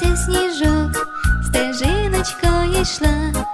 Дивився сніжок, стежиночкою йшла.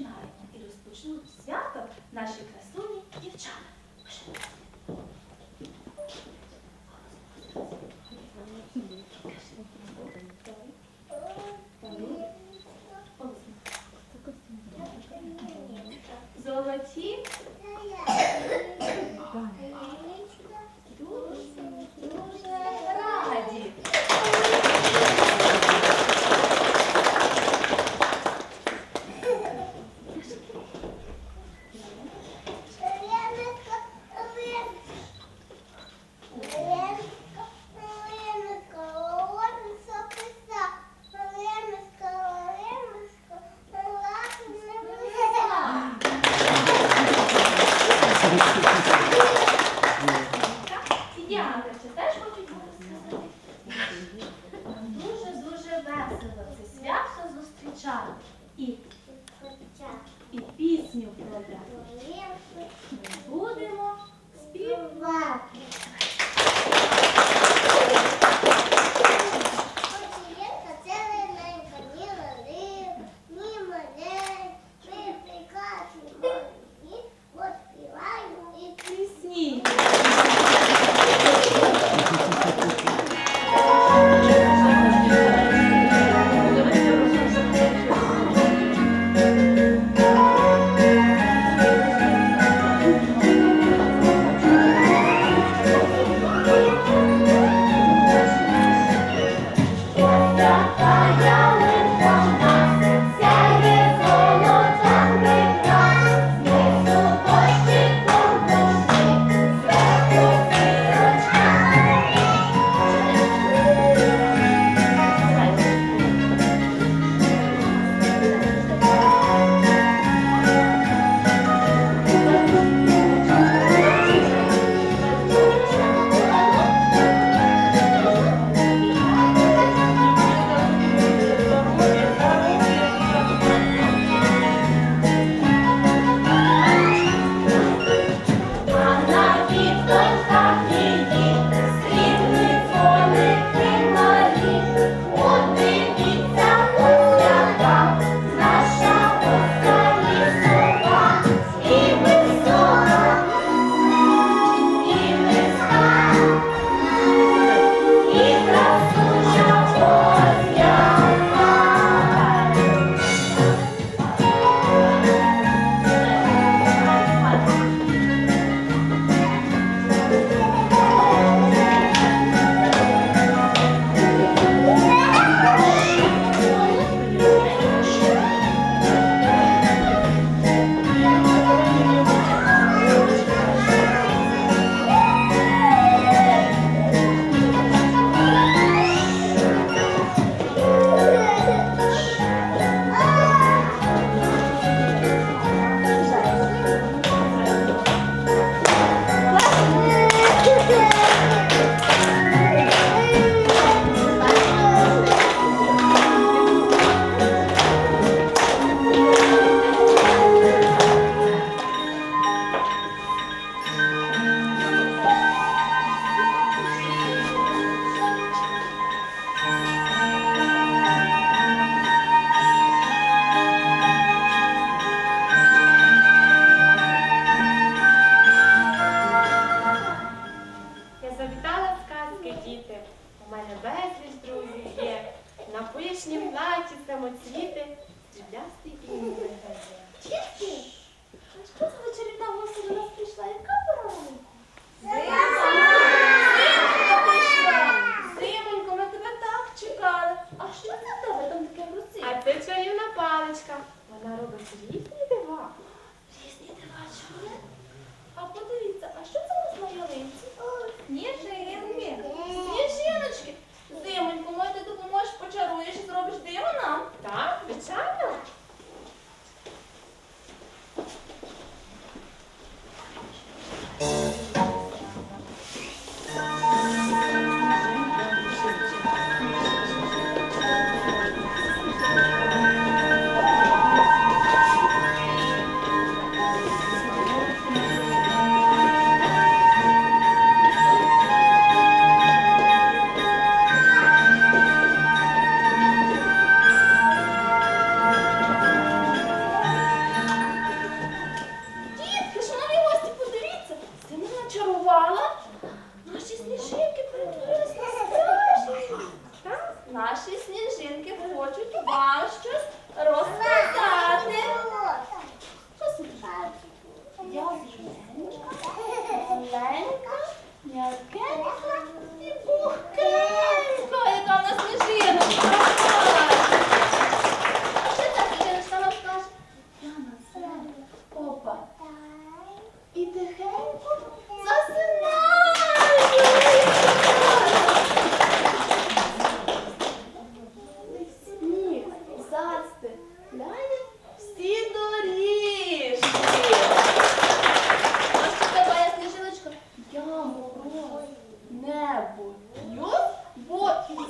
Ми розпочинаємо і розпочнуть свято наші красуні дівчата.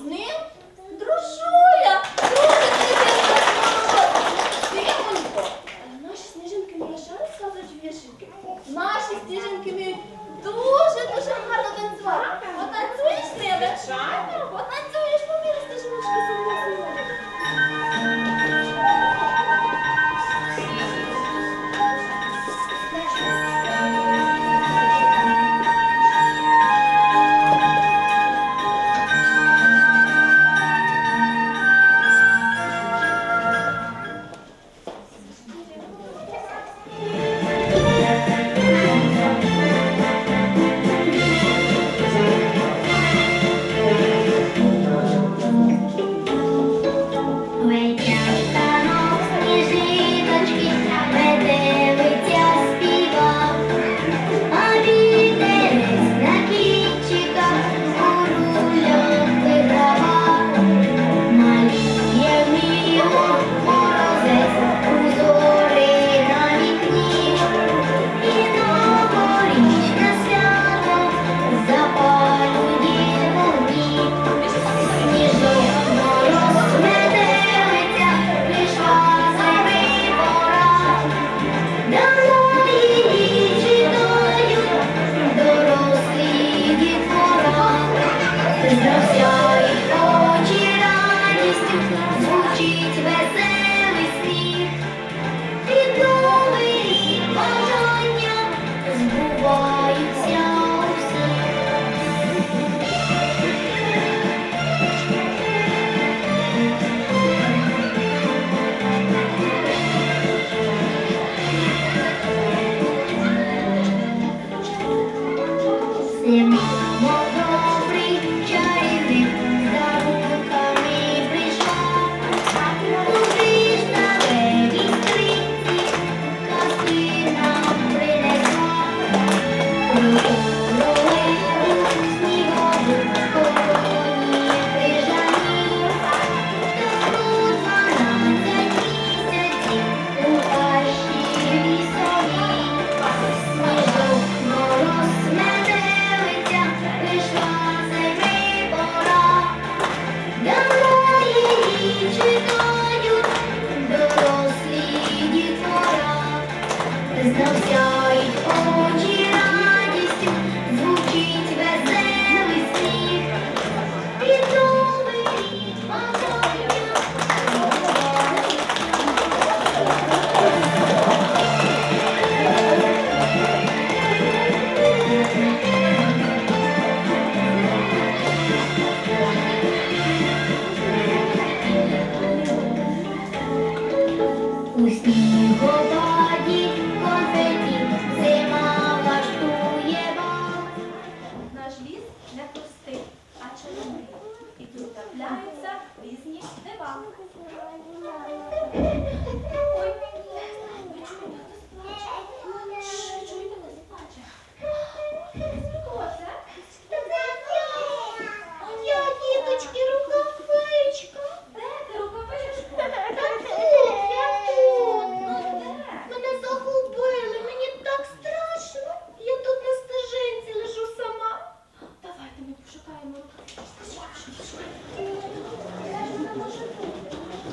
nem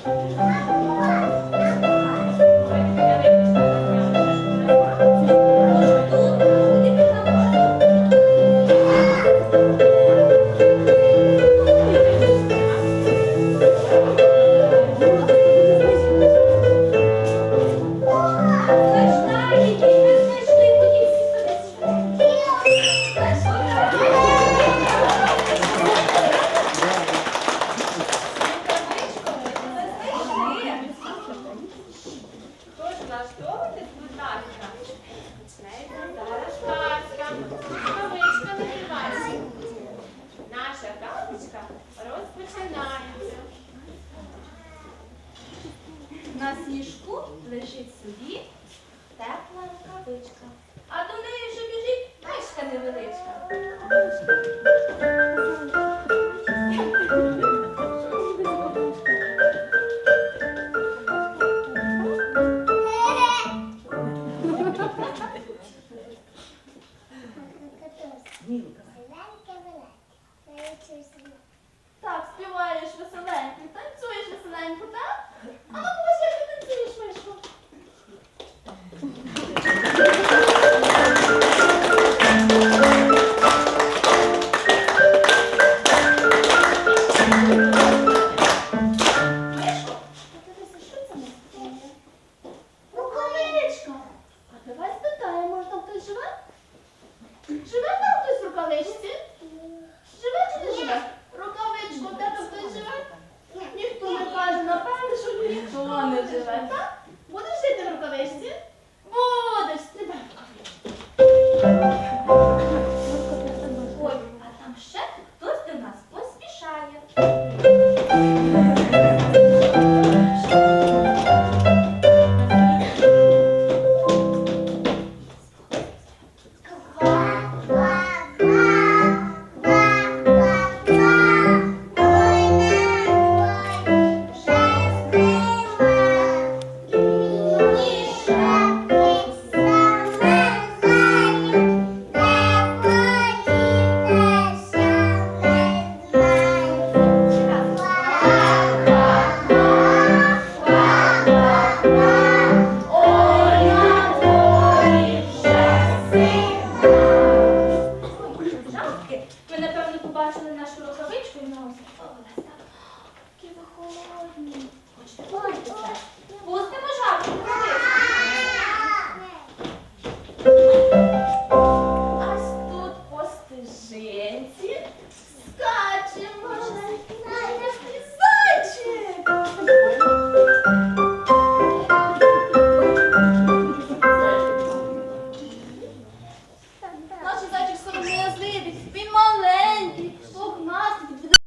Música Давай спитаємо, може там хтось живе? Живе там хтось в рукавичці? Живе чи не живе? Рукавичку, де там хтось живе? Ніхто не каже, напевно, що ніхто не живе. Так? Будеш жити в рукавичці? Будеш, стрибай. Ви, напевно, побачили нашу рукавичку і ногу захопилася. Такі ви холодні. Хочете поводитися? Пустимо жарку.